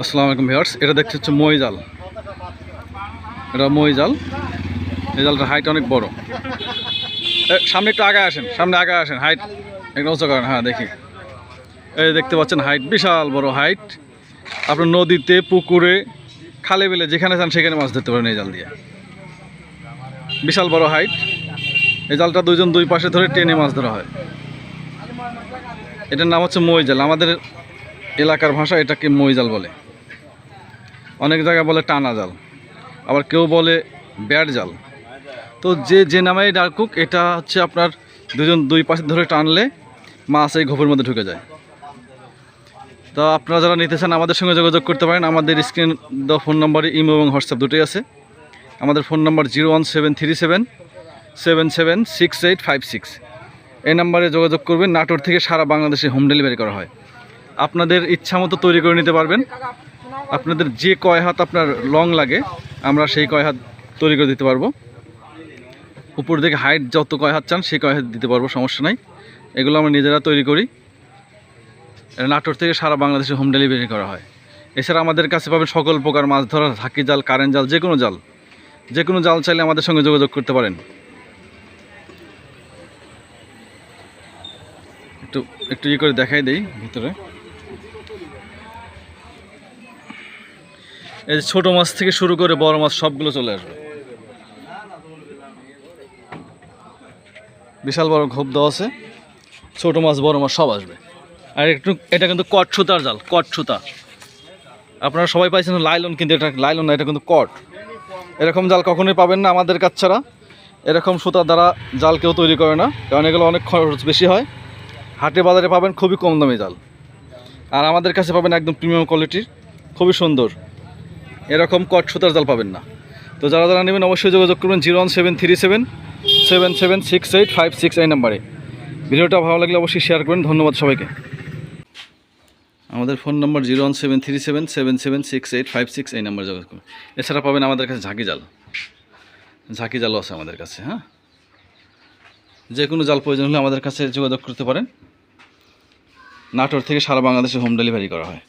আসসালামু আলাইকুম ভিউয়ার্স, এটা দেখতে হচ্ছে মই জাল এটা মই জাল এই জালটার হাইট অনেক বড়। সামনে একটু আগে আসেন, সামনে আগে আসেন হাইট একটু উঁচু করেন হ্যাঁ দেখি। এই দেখতে পাচ্ছেন হাইট বিশাল বড় হাইট আপনার নদীতে, পুকুরে, খালে বিলে যেখানে চান সেখানে মাছ ধরতে পারেন এই জাল দিয়ে। বিশাল বড় হাইট এই জালটা দুইজন দুই পাশে ধরে টেনে মাছ ধরা হয়। এটার নাম হচ্ছে মই জাল আমাদের এলাকার ভাষা এটাকে মই জাল বলে। অনেক জায়গায় বলে টানা জাল, আবার কেউ বলে ব্যাট জাল। তো যে যে নামেই ডাকুক, এটা হচ্ছে আপনার দুজন দুই পাশে ধরে টানলে মাছ এই ঘোপের মধ্যে ঢুকে যায়। তো আপনারা যারা নিতে চান, আমাদের সঙ্গে যোগাযোগ করতে পারেন। আমাদের স্ক্রিন, দ ফোন নম্বরে, ইমো এবং হোয়াটসঅ্যাপ দুটোই আছে। আমাদের phone number zero one seven three seven seven seven, six eight five six. এই নাম্বারে যোগাযোগ করবেন। নাটোর থেকে সারা বাংলাদেশে হোম ডেলিভারি করা হয়। আপনাদের ইচ্ছা মতো তৈরি করে নিতে পারবেন। আপনাদের যে কয় হাত আপনার লং লাগে, আমরা সেই কয় হাত তৈরি করে দিতে পারব। উপর দিকে হাইট যত কয় হাত চান, সেই কয় হাত দিতে পারব, সমস্যা নাই। এগুলো আমরা নিজেরা তৈরি করি। নাটোর থেকে সারা বাংলাদেশে হোম ডেলিভারি করা হয়। এছাড়া আমাদের কাছে পাবেন সকল প্রকার মাছ ধরা হাকি জাল, কারেন্ট জাল যে কোনো জাল। যে কোনো জাল চাইলে আমাদের সঙ্গে যোগাযোগ করতে পারেন। একটু একটু ইয়ে করে দেখাই দেই ভিতরে। এই যে ছোটো মাছ থেকে শুরু করে বড় মাছ সবগুলো চলে আসবে। বিশাল বড় ঘোপ দেওয়া আছে। ছোটো মাছ, বড় মাছ সব আসবে। আর একটু, এটা কিন্তু কট সুতার জাল, কট সুতা। আপনারা সবাই পাইছেন লাইলন, কিন্তু এটা লাইলন না, এটা কিন্তু কট। এরকম জাল কখনোই পাবেন না আমাদের কাছ ছাড়া এরকম সুতার দ্বারা জাল কেউ তৈরি করে না, কারণ এগুলো অনেক খরচ বেশি হয়। হাটে বাজারে পাবেন খুবই কম দামি জাল। আর আমাদের কাছে পাবেন একদম প্রিমিয়াম কোয়ালিটির খুবই সুন্দর। এরকম কট সুতার জাল পাবেন না। তো যারা যারা নেবেন অবশ্যই যোগাযোগ করবেন zero one seven three seven seven seven six eight five six এই নাম্বারে। ভিডিওটা ভালো লাগলে অবশ্যই শেয়ার করবেন, ধন্যবাদ সবাইকে। আমাদের phone number zero seven three seven seven seven six eight five six এই নাম্বারে যোগাযোগ করবেন এছাড়া পাবেন আমাদের কাছে ঝাঁকি জাল। ঝাঁকি জালও আছে আমাদের কাছে হ্যাঁ? যে কোনো জাল প্রয়োজন হলে আমাদের কাছে যোগাযোগ করতে পারেন। নাটোর থেকে সারা বাংলাদেশে হোম ডেলিভারি করা হয়।